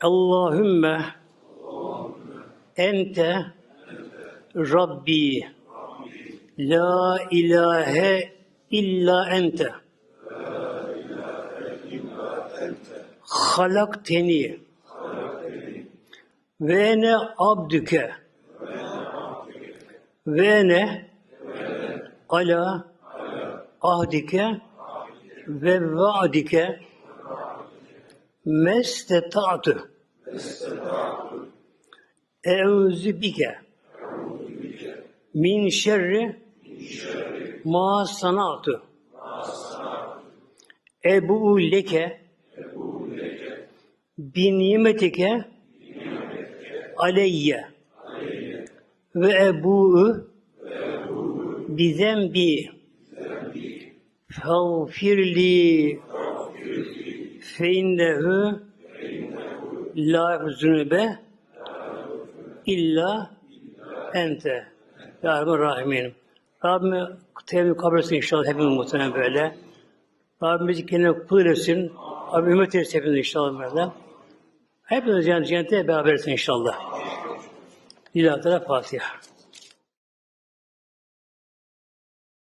Allahümme ente Rabbi. La ilahe illa ente. Halakteni ve ne abdüke. Ve ne ala ahdike ve vaadike mesteta'tu eûzü bike. Min şerri ma sanatu. Ebu leke. Bin nimetike aleyye. Ve ebu'u bizembi fagfirli fe innehu la zünübe illa ente. Ya Rabbi Rahimin. Rabbime tevhid kabul etsin inşallah hepimiz muhtemelen böyle. Rabbimiz kendine kul etsin. Rabbim ümmet etsin hepimiz inşallah böyle. Hepimiz yani cennete beraber etsin inşallah. Lillahi Teala Fatiha.